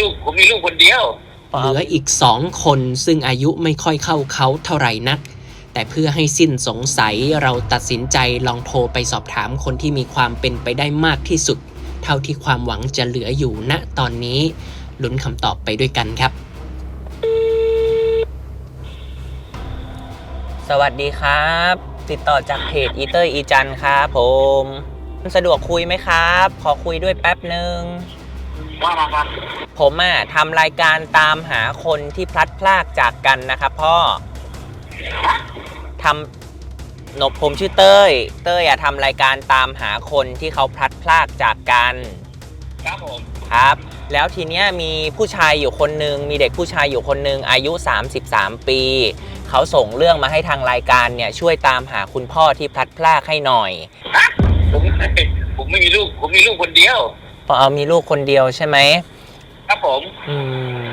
ลูกผมมีลูกคนเดียวเหลืออีกสองคนซึ่งอายุไม่ค่อยเข้าเขาเท่าไหร่นัก แต่เพื่อให้สิ้นสงสัยเราตัดสินใจลองโทรไปสอบถามคนที่มีความเป็นไปได้มากที่สุด เท่าที่ความหวังจะเหลืออยู่ณตอนนี้ลุ้นคำตอบไปด้วยกันครับ สวัสดีครับ ติดต่อจากเพจอีเตอร์อีจันครับผม สะดวกคุยไหมครับ ขอคุยด้วยแป๊บหนึ่ง ว่ามาครับ ผมอะทำรายการตามหาคนที่พลัดพรากจากกันนะครับพ่อทำหนบผมชื่อเต้ย เต้ยอะทำรายการตามหาคนที่เขาพลัดพรากจากกัน ครับผม ครับ แล้วทีเนี้ยมีผู้ชายอยู่คนหนึ่งมีเด็กผู้ชายอยู่คนหนึ่งอายุ 33 ปี เขาส่งเรื่องมาให้ทางรายการเนี่ยช่วยตามหาคุณพ่อที่พลัดพรากให้หน่อย ผมผมไม่มีลูก ผมมีลูกคนเดียวพ อเอามีลูกคนเดียวใช่ไหมครับผม อืม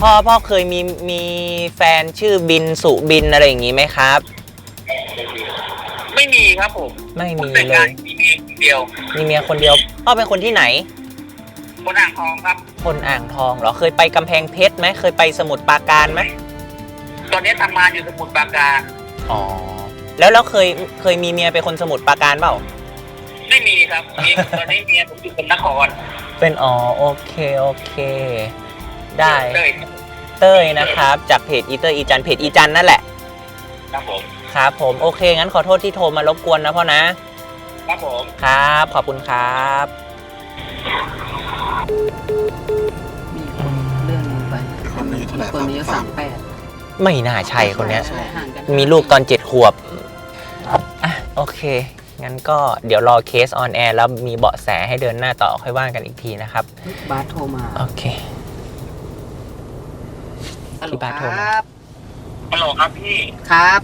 พ่อพ่อเคยมีมีแฟนชื่อบินสุบินอะไรอย่างงี้ไหมครับ ไม่มีครับผมไม่ผมมีแต่งเลงานย มีเมียคนเดียว มีเมียคนเดียวพ่อเป็นคนที่ไหน คนอ่างทองครับ คนอ่างทองเหรอเคยไปกำแพงเพชรไหมเคยไปสมุทรปราการไหมตอนนี้ทำงานอยู่สมุทรปราการ อ๋อแล้วเราเคยเคยมีเมียเป็นคนสมุทรปราการเปล่า ไม่มีครับมีตอนนี้เมียผมอยู่เป็นนครเป็นอ๋อโอเคโอเค ได้เลยเต้ยนะครับจากเพจอีเตอร์อีจันเพจอีจันนั่นแหละ ครับผมครับผมโอเค งั้นขอโทษที่โทรมารบกวนนะพ่อนะ ครับผมครับ ขอบคุณครับมีคนเลื่อนลงไปคนนี้เท่าไหร่คนนี้ครับสามแปดไม่น่าใช่คนเนี้ยใช่ห่างกันมีลูกตอนเจ็ดขวบอะโอเค งั้นก็เดี๋ยวรอเคสออนแอร์แล้วมีเบาะแสให้เดินหน้าต่อค่อยว่ากันอีกทีนะครับ บาสโทรมาโอเคฮัลโหลที่บาสโทรคมารับฮัลโหลครับพี่ ครับ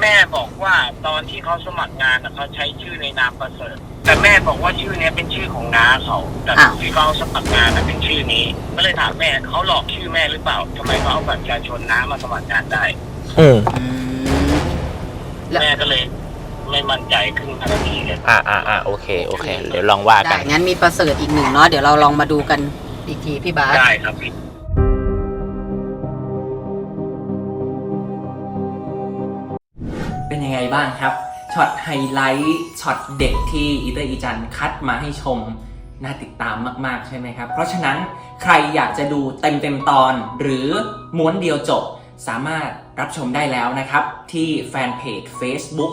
แม่บอกว่าตอนที่เขาสมัครงานน่ะเขาใช้ชื่อในนามประเสริฐ แต่แม่บอกว่าชื่อเนี้ยเป็นชื่อของน้าเขาแต่อ้าว ที่เขาสมัครงานน่ะเป็นชื่อนี้ ก็เลยถามแม่เขาหลอกชื่อแม่หรือเปล่าทำไมเขาเอาบัตรประชาชนน้ามาสมัครงานได้ อืม อืม แล้ว แม่ก็เลย ไม่มั่นใจขึ้นทันทีเลยอ่าอ่าอ่าโอเคโอเค เดี๋ยวลองว่ากัได้นงั้นมีประเสริฐอีกหนึ่งเนาะเดี๋ยวเราลองมาดูกันอีกทีพี่บาสได้ครับพี่เป็นยังไงบ้างครับ ช็อตไฮไลท์ ช็อตเด็กที่อีเตอร์อีจันคัดมาให้ชม น่าติดตามมาก ๆ ใช่ไหมครับ เพราะฉะนั้นใครอยากจะดูเต็ม ๆ ตอน หรือม้วนเดียวจบ สามารถรับชมได้แล้วนะครับ ที่แฟนเพจ Facebook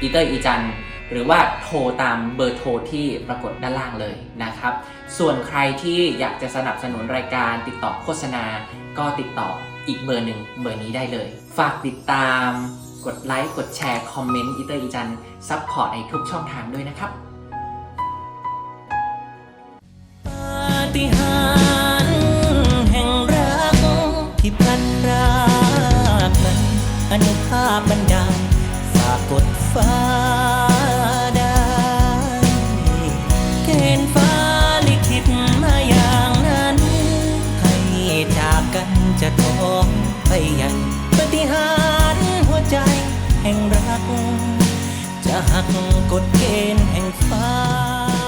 อีเตอร์อีจันหรือว่าโทรตามเบอร์โทรที่ปรากฏด้านล่างเลยนะครับ ส่วนใครที่อยากจะสนับสนุนรายการติดต่อโฆษณา ก็ติดต่ออีกเบอร์หนึ่งเบอร์นี้ได้เลย ฝากติดตามกดไลค์ กดแชร์ คอมเมนต์อีเตอร์อีจันซัพพอร์ตในทุกช่องทางด้วยนะครับปาฏิหาริย์แห่งรักที่พลันรากนั้นอนุภาพบันดาล องไปยังปฏิหารหัวใจแห่งรัก จะหักกฎเกณฑ์แห่งฟ้า